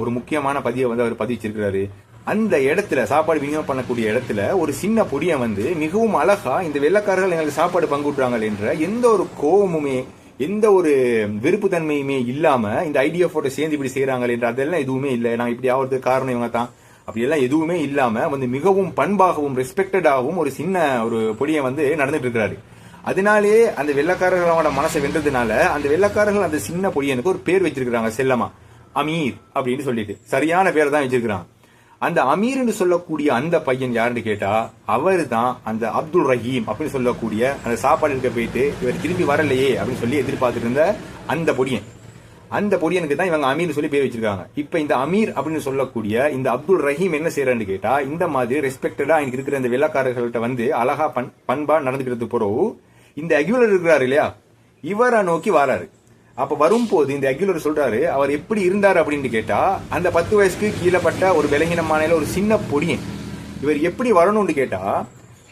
ஒரு முக்கியமான பதிவை வந்து அவர் பதிவிச்சிருக்கிறாரு. அந்த இடத்துல சாப்பாடு விநியோகம் பண்ணக்கூடிய இடத்துல ஒரு சின்ன பொடியை வந்து மிகவும் அழகா இந்த வெள்ளக்காரர்கள் எங்களுக்கு சாப்பாடு பங்குட்டுறாங்க என்ற எந்த ஒரு கோபமுமே எந்த ஒரு வெறுப்பு தன்மையுமே இல்லாம இந்த ஐடிஎஃபோட சேர்ந்து இப்படி செய்யறாங்க என்ற அதெல்லாம் எதுவுமே இல்லை. நான் இப்படி ஆகிறதுக்கு காரணம் இவங்க தான். அப்படியெல்லாம் எதுவுமே இல்லாம வந்து மிகவும் பண்பாகவும் ரெஸ்பெக்டடாகவும் ஒரு சின்ன ஒரு பொடியை வந்து நடந்துட்டு இருக்கிறாரு. அதனாலே அந்த வெள்ளக்காரர்களோட மனசை வென்றதுனால அந்த வெள்ளக்காரர்கள் அந்த சின்ன பொடியனுக்கு ஒரு பேர் வச்சிருக்கிறாங்க செல்லமா அமீர் அப்படின்னு சொல்லிட்டு சரியான பேரை தான் வச்சிருக்கிறான். அந்த அமீர்னு சொல்லக்கூடிய அந்த பையன் யாருன்னு கேட்டா அவர் தான் அந்த அப்துல் ரஹீம் அப்படின்னு சொல்லக்கூடிய அந்த சாப்பாடு இருக்க போயிட்டு இவர் திரும்பி வரலையே அப்படின்னு சொல்லி எதிர்பார்த்துட்டு இருந்த அந்த பொடியன். அந்த பொடியனுக்கு தான் இவங்க அமீர் சொல்லி பேர் வச்சிருக்காங்க. இப்ப இந்த அமீர் அப்படின்னு சொல்லக்கூடிய இந்த அப்துல் ரஹீம் என்ன செய்யறான்னு கேட்டா இந்த மாதிரி ரெஸ்பெக்டடா எனக்கு இருக்கிற இந்த வெள்ளக்காரர்கள்ட்ட வந்து அழகா பண் பண்பா நடந்துக்கிறது பிறகு இந்த அக்யூலர் இருக்கிறாரு இல்லையா இவரை நோக்கி வராரு. அப்ப வரும்போது இந்த அக்யூலர் சொல்றாரு அவர் எப்படி இருந்தார் அப்படின்னு கேட்டா அந்த பத்து வயசுக்கு கீழப்பட்ட ஒரு விலங்கினமான ஒரு சின்ன பொடியன். இவர் எப்படி வரணும்னு கேட்டா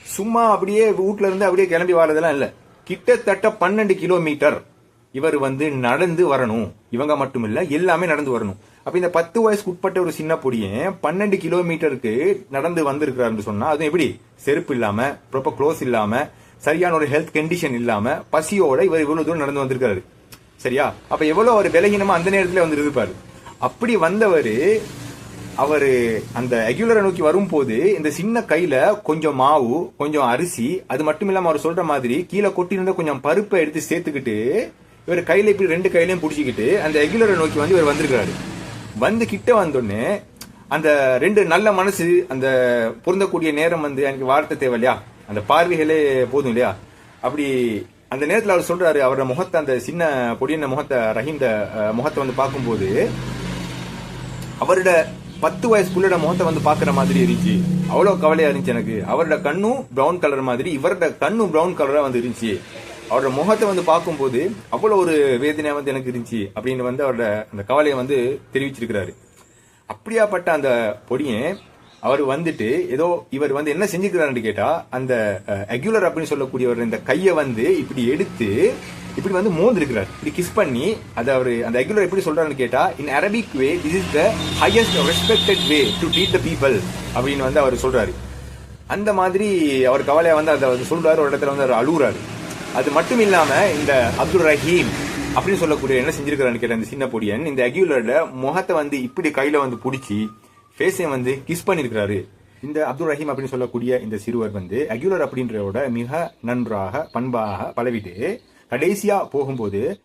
சும்மா அப்படியே வீட்ல இருந்து அப்படியே கிளம்பி வரதெல்லாம் இல்ல. கிட்டத்தட்ட பன்னெண்டு கிலோமீட்டர் இவர் வந்து நடந்து வரணும். இவங்க மட்டும் இல்ல எல்லாமே நடந்து வரணும். அப்ப இந்த பத்து வயசுக்கு உட்பட்ட ஒரு சின்ன பொடியன் பன்னெண்டு கிலோமீட்டருக்கு நடந்து வந்திருக்கிறாருன்னு சொன்னா அதுவும் எப்படி? செருப்பு இல்லாம ப்ராப்பர் க்ளோஸ் இல்லாம சரியான ஒரு ஹெல்த் கண்டிஷன் இல்லாம பசியோட இவர் இவ்வளவு தூரம் நடந்து வந்திருக்காரு சரியா? அப்ப எவ்வளவு அவர் விலகினமா அந்த நேரத்துல வந்து இருப்பாரு. அப்படி வந்தவர் அவர் அந்த அக்யூலரை நோக்கி வரும்போது இந்த சின்ன கையில கொஞ்சம் மாவு கொஞ்சம் அரிசி அது மட்டும் இல்லாம அவர் சொல்ற மாதிரி கீழே கொட்டியிருந்த கொஞ்சம் பருப்பை எடுத்து சேர்த்துக்கிட்டு இவர் கையில இப்படி ரெண்டு கையிலையும் பிடிச்சிக்கிட்டு அந்த அக்யூலரை நோக்கி வந்து இவர் வந்திருக்கிறாரு. வந்து கிட்ட வந்தோடனே அந்த ரெண்டு நல்ல மனசு அந்த பொருந்தக்கூடிய நேரம் வந்து எனக்கு வார்த்தை தேவை இல்லையா அந்த பார்வைகளே போதும் இல்லையா? அப்படி அந்த நேரத்தில் அவர் சொல்றாரு அவரோட முகத்தை அந்த சின்ன பொடியின முகத்தை ரஹீம் முகத்தை வந்து பார்க்கும்போது அவரோட பத்து வயசுக்குள்ளோட முகத்தை வந்து பாக்குற மாதிரி இருந்துச்சு. அவ்வளவு கவலையா இருந்துச்சு எனக்கு. அவரோட கண்ணும் ப்ரௌன் கலர் மாதிரி இவரோட கண்ணும் பிரவுன் கலரா வந்து இருந்துச்சு. அவரோட முகத்தை வந்து பார்க்கும்போது அவ்வளோ ஒரு வேதனையா வந்து எனக்கு இருந்துச்சு அப்படின்னு வந்து அவரோட அந்த கவலையை வந்து தெரிவிச்சிருக்கிறாரு. அப்படியாப்பட்ட அந்த பொடியன் அவர் வந்துட்டு ஏதோ இவர் வந்து என்ன செஞ்சுக்கிறாருன்னு கேட்டா அந்த அக்யூலர் அப்படின்னு சொல்லக்கூடியவர் இந்த கையை வந்து இப்படி எடுத்து இப்படி வந்து மோந்திருக்கிறார். இப்படி கிஸ் பண்ணி அதை அவர் அந்த அக்யூலர் எப்படி சொல்றாருன்னு கேட்டா in Arabic way this is the highest respected way to treat the people அப்படின்னு வந்து அவர் சொல்றாரு. அந்த மாதிரி அவர் கவலையா வந்து அதை வந்து சொல்றாரு ஒரு இடத்துல வந்து அவர் அழுகுறாரு. அது மட்டும் இல்லாம இந்த அப்துல் ரஹீம் அப்படின்னு சொல்லக்கூடிய என்ன செஞ்சிருக்கிறான்னு கேட்ட இந்த சின்ன பொடியன் இந்த அக்யூலரோட முகத்தை வந்து இப்படி கையில வந்து பிடிச்சி ஃபேஸையும் வந்து கிஸ் பண்ணியிருக்கிறாரு இந்த அப்துல் ரஹீம் அப்படின்னு சொல்லக்கூடிய இந்த சிறுவர் வந்து அக்யூலர் அப்படின்றவோட மிக நன்றாக பண்பாக பழவிட்டு கடைசியா போகும்போது